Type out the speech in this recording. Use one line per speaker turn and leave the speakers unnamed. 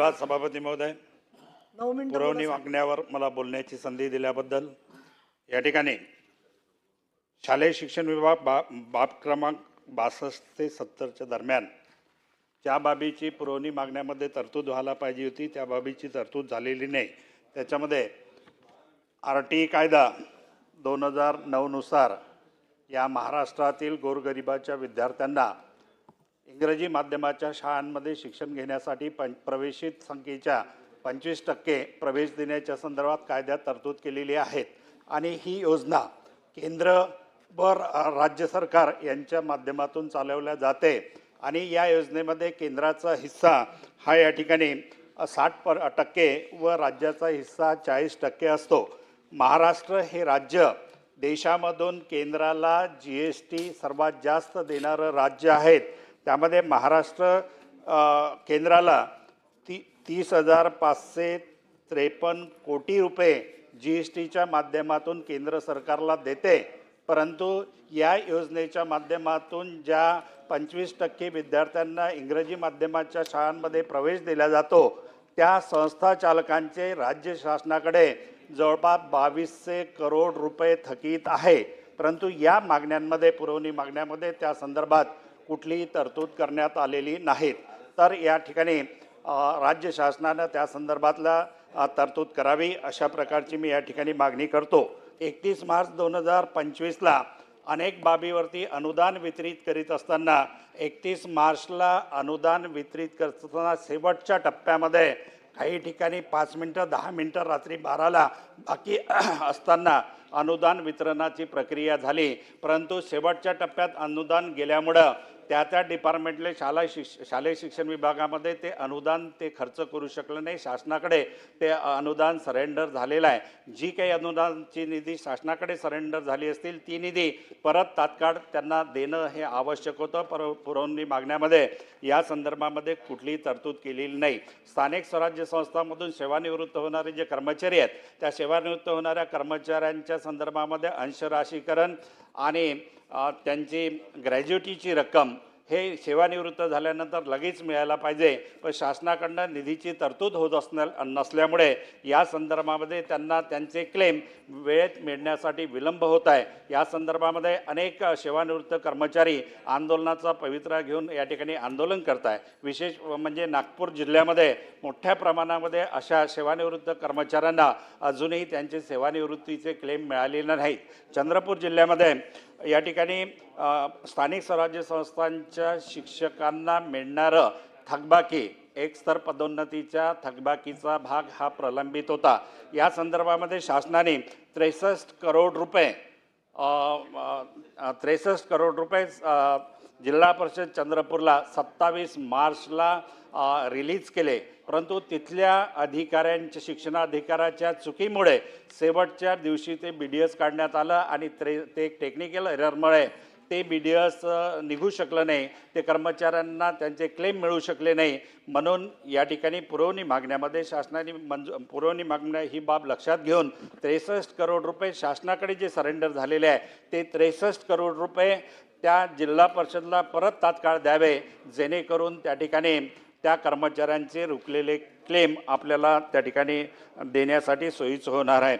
धन्यवाद सभापती महोदय. पुरवणी मागण्यावर मला बोलण्याची संधी दिल्याबद्दल. या ठिकाणी शालेय शिक्षण विभाग बा बाब क्रमांक बासष्ट ते सत्तरच्या दरम्यान ज्या बाबीची पुरवणी मागण्यामध्ये तरतूद व्हायला पाहिजे होती त्या बाबीची तरतूद झालेली नाही. त्याच्यामध्ये आर टी कायदा दोन हजार नऊनुसार या महाराष्ट्रातील गोरगरिबाच्या विद्यार्थ्यांना इंग्रजी माध्यमाच्या शाळांमध्ये शिक्षण घेण्यासाठी पं प्रवेशित संख्येच्या पंचवीस टक्के प्रवेश देण्याच्या संदर्भात कायद्यात तरतूद केलेली आहेत. आणि ही योजना केंद्र व राज्य सरकार यांच्या माध्यमातून चालवल्या जाते. आणि या योजनेमध्ये केंद्राचा हिस्सा हा या ठिकाणी साठ पर टक्के व राज्याचा हिस्सा चाळीस टक्के असतो. महाराष्ट्र हे राज्य देशामधून केंद्राला जी एस टी सर्वात जास्त देणारं राज्य आहेत. त्यामध्ये महाराष्ट्र केंद्राला ती तीस हजार पाचशे त्रेपन्न कोटी रुपये जी एस टीच्या माध्यमातून केंद्र सरकारला देते. परंतु या योजनेच्या माध्यमातून ज्या पंचवीस टक्के विद्यार्थ्यांना इंग्रजी माध्यमाच्या शाळांमध्ये प्रवेश दिला जातो त्या संस्था चालकांचे राज्य शासनाकडे जवळपास बावीसशे करोड रुपये थकीत आहे. परंतु या मागण्यांमध्ये पुरवणी मागण्यामध्ये त्या संदर्भात कुठलीही तरतूद करण्यात आलेली नाहीत. तर या ठिकाणी राज्य शासनानं त्या संदर्भातला तरतूद करावी अशा प्रकारची मी या ठिकाणी मागणी करतो. एकतीस मार्च दोन हजार पंचवीसला अनेक बाबीवरती अनुदान वितरित करीत असताना एकतीस मार्चला अनुदान वितरित करत असताना शेवटच्या टप्प्यामध्ये काही ठिकाणी पाच मिनटं दहा मिनटं रात्री बाराला बाकी असताना अनुदान वितरणाची प्रक्रिया झाली. परंतु शेवटच्या टप्प्यात अनुदान गेल्यामुळं त्या त्या डिपार्टमेंटले शाला शिक्ष शालेय शिक्षण विभागामध्ये ते अनुदान ते खर्च करू शकलं नाही. शासनाकडे ते अनुदान सरेंडर झालेलं आहे. जी काही अनुदानची निधी शासनाकडे सरेंडर झाली असतील ती निधी परत तात्काळ त्यांना देणं हे आवश्यक होतं. पर पुरवणी मागण्यामध्ये या संदर्भामध्ये कुठलीही तरतूद केलेली नाही. स्थानिक स्वराज्य संस्थांमधून सेवानिवृत्त होणारे जे कर्मचारी आहेत त्या सेवानिवृत्त होणाऱ्या कर्मचाऱ्यांच्या संदर्भामध्ये अंशराशीकरण आणि त्यांची ग्रॅज्युटीची रक्कम हे सेवानिवृत्त झाल्यानंतर लगेच मिळायला पाहिजे. पण शासनाकडनं निधीची तरतूद होत असण्या नसल्यामुळे या संदर्भामध्ये त्यांना त्यांचे क्लेम वेळेत मिळण्यासाठी विलंब होत आहे. या संदर्भामध्ये अनेक सेवानिवृत्त कर्मचारी आंदोलनाचा पवित्रा घेऊन या ठिकाणी आंदोलन करत आहे विशेष म्हणजे नागपूर जिल्ह्यामध्ये मोठ्या प्रमाणामध्ये अशा सेवानिवृत्त कर्मचाऱ्यांना अजूनही त्यांचे सेवानिवृत्तीचे क्लेम मिळालेले नाहीत. चंद्रपूर जिल्ह्यामध्ये या ठिकाणी स्थानिक स्वराज्य संस्थांच्या शिक्षकांना मिळणारं थकबाकी एक स्तर पदोन्नतीच्या थकबाकीचा भाग हा प्रलंबित होता. या संदर्भामध्ये शासनाने त्रेसष्ट करोड रुपये त्रेसष्ट करोड रुपये जिल्हा परिषद चंद्रपूरला सत्तावीस मार्चला रिलीज केले. परंतु तिथल्या अधिकाऱ्यांच्या शिक्षणाधिकाऱ्याच्या चुकीमुळे शेवटच्या दिवशी ते बी डी एस काढण्यात आलं आणि त्रे ते टेक्निकल एररमुळे ते बी डी एस निघू शकलं नाही. ते कर्मचाऱ्यांना त्यांचे क्लेम मिळू शकले नाही. म्हणून या ठिकाणी पुरवणी मागण्यामध्ये शासनाने मंजू पुरवणी मागण्या ही बाब लक्षात घेऊन त्रेसष्ट करोड रुपये शासनाकडे जे सरेंडर झालेले आहे ते त्रेसष्ट करोड रुपये त्या जिल्हा परिषदला परत तात्काळ द्यावे जेणेकरून त्या ठिकाणी त्या कर्मचाऱ्यांचे रुकलेले क्लेम आपल्याला त्या ठिकाणी देण्यासाठी सोयीचं होणार आहे.